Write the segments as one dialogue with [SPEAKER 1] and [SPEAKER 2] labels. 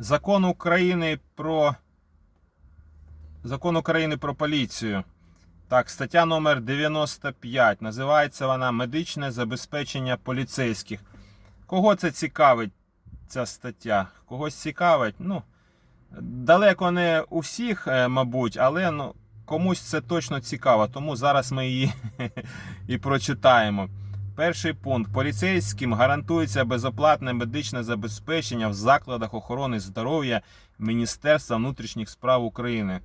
[SPEAKER 1] Закон України про Закон України про поліцію. Так, стаття номер 95. Називається вона Медичне забезпечення поліцейських. Кого це цікавить, ця стаття? Когось цікавить? Ну, далеко не у всіх, е, мабуть, але ну, комусь це точно цікаво, тому зараз ми її і прочитаємо. Перший пункт. Поліцейським гарантується безоплатне медичне забезпечення в закладах охорони здоров'я Міністерства внутрішніх справ України.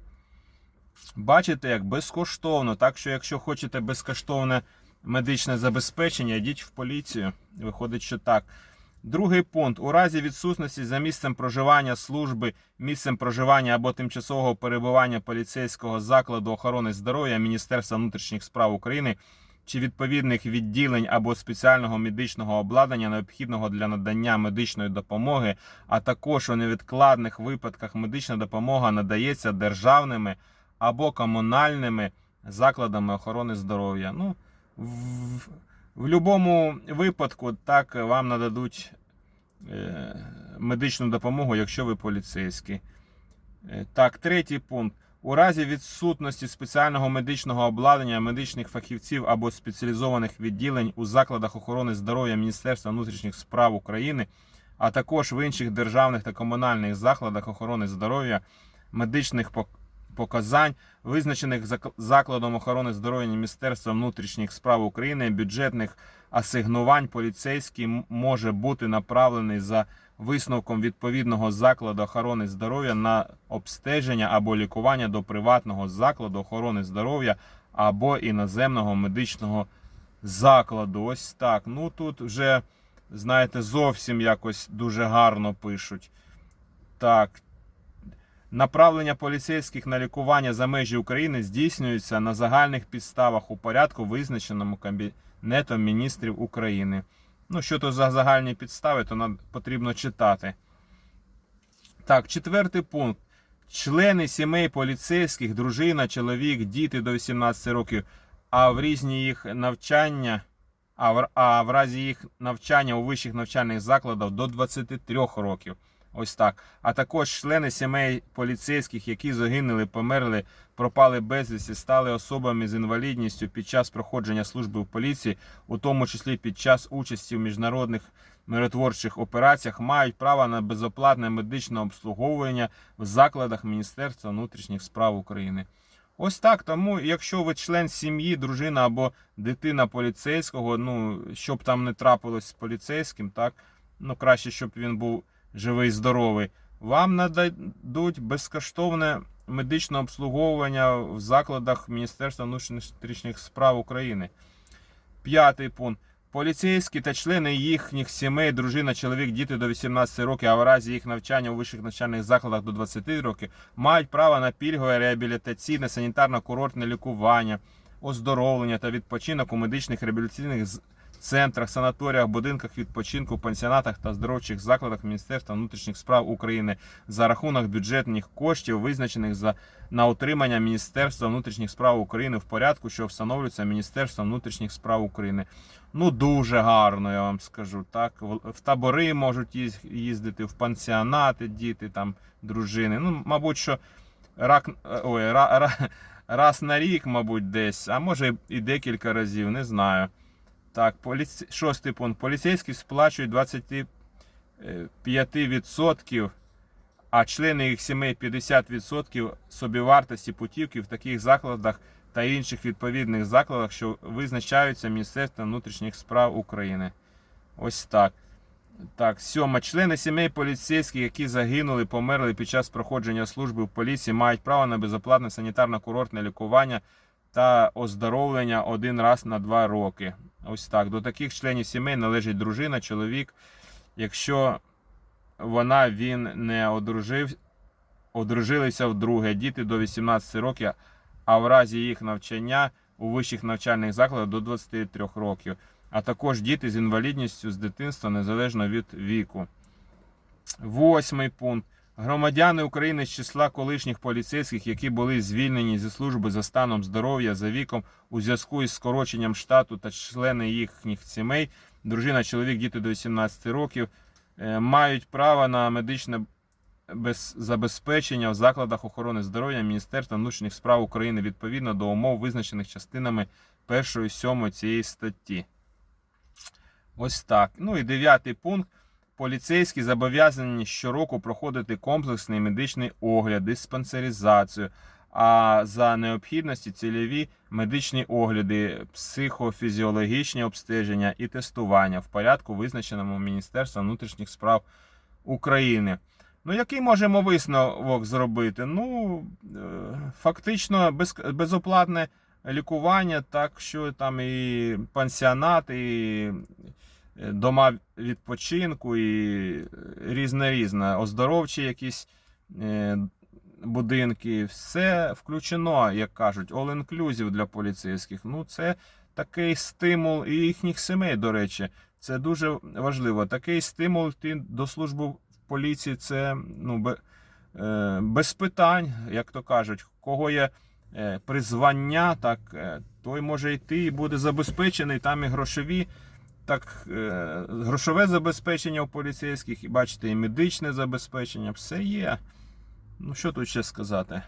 [SPEAKER 1] Бачите, як безкоштовно. Так що, якщо хочете безкоштовне медичне забезпечення, йдіть в поліцію. Виходить, що так. Другий пункт. У разі відсутності за місцем проживання служби, місцем проживання або тимчасового перебування поліцейського закладу охорони здоров'я Міністерства внутрішніх справ України чи відповідних відділень або спеціального медичного обладнання, необхідного для надання медичної допомоги, а також у невідкладних випадках медична допомога надається державними або комунальними закладами охорони здоров'я. Ну, в, в будь-якому випадку так вам нададуть е, медичну допомогу, якщо ви поліцейський. Е, Так, третій пункт. У разі відсутності спеціального медичного обладнання, медичних фахівців або спеціалізованих відділень у закладах охорони здоров'я Міністерства внутрішніх справ України, а також в інших державних та комунальних закладах охорони здоров'я, медичних показань, визначених закладом охорони здоров'я Міністерства внутрішніх справ України, бюджетних асигнувань поліцейський може бути направлений за висновком відповідного закладу охорони здоров'я на обстеження або лікування до приватного закладу охорони здоров'я або іноземного медичного закладу. Ось так. Ну тут вже, знаєте, зовсім якось дуже гарно пишуть. Так. Направлення поліцейських на лікування за межі України здійснюється на загальних підставах у порядку, визначеному Кабінетом міністрів України. Ну, що то за загальні підстави, то нам потрібно читати. Так, четвертий пункт. Члени сімей поліцейських, дружина, чоловік, діти до 18 років, а в різні їх навчання, а в, а в разі їх навчання у вищих навчальних закладах до 23 років. Ось так. А також члени сімей поліцейських, які загинули, померли, пропали безвісті, стали особами з інвалідністю під час проходження служби в поліції, у тому числі під час участі в міжнародних миротворчих операціях, мають право на безоплатне медичне обслуговування в закладах Міністерства внутрішніх справ України. Ось так. Тому, якщо ви член сім'ї, дружина або дитина поліцейського, ну щоб там не трапилось з поліцейським, так ну краще, щоб він був живий, здоровий, вам нададуть безкоштовне медичне обслуговування в закладах Міністерства внутрішніх справ України. П'ятий пункт. Поліцейські та члени їхніх сімей, дружина, чоловік, діти до 18 років, а в разі їх навчання у вищих навчальних закладах до 20 років, мають право на пільгове реабілітаційне санітарно-курортне лікування, оздоровлення та відпочинок у медичних реабілітаційних центрах, санаторіях, будинках відпочинку, пансіонатах та здоровчих закладах Міністерства внутрішніх справ України за рахунок бюджетних коштів, визначених за на утримання Міністерства внутрішніх справ України в порядку, що встановлюється Міністерством внутрішніх справ України. Ну дуже гарно, я вам скажу. Так, в табори можуть їздити, в пансіонати, діти там, дружини. Ну, мабуть, що рак, ой, ра, ра, раз на рік, мабуть, десь, а може і декілька разів, не знаю. Так, поліці... шостий пункт. Поліцейські сплачують 25%, а члени їх сімей 50% собівартості путівки в таких закладах та інших відповідних закладах, що визначаються Міністерством внутрішніх справ України. Ось так. Так, сьома. Члени сімей поліцейських, які загинули, померли під час проходження служби в поліції, мають право на безоплатне санітарно-курортне лікування та оздоровлення один раз на два роки. Ось так. До таких членів сімей належить дружина, чоловік, якщо вона він не одружив, одружилися вдруге, діти до 18 років, а в разі їх навчання у вищих навчальних закладах до 23 років, а також діти з інвалідністю з дитинства незалежно від віку. Восьмий пункт. Громадяни України з числа колишніх поліцейських, які були звільнені зі служби за станом здоров'я за віком у зв'язку із скороченням штату та члени їхніх сімей, дружина, чоловік, діти до 18 років, е, мають право на медичне забезпечення в закладах охорони здоров'я Міністерства внутрішніх справ України відповідно до умов, визначених частинами 1 і 7 цієї статті. Ось так. Ну і дев'ятий пункт. Поліцейські зобов'язані щороку проходити комплексний медичний огляд, диспансеризацію, а за необхідності цільові медичні огляди, психофізіологічні обстеження і тестування в порядку, визначеному Міністерством внутрішніх справ України. Ну, який можемо висновок зробити? Ну, е, фактично без, безоплатне лікування, так що там і пансіонат, і дома відпочинку, і різне різне, оздоровчі якісь е, будинки, все включено, як кажуть, all inclusive для поліцейських. Ну, це такий стимул і їхніх сімей, до речі. Це дуже важливо. Такий стимул до служби в поліції це ну, е, без питань, як то кажуть, кого є е, призвання, так, е, той може йти і буде забезпечений, там і грошові. Так, е, грошове забезпечення у поліцейських, і бачите, і медичне забезпечення, все є. Ну, що тут ще сказати?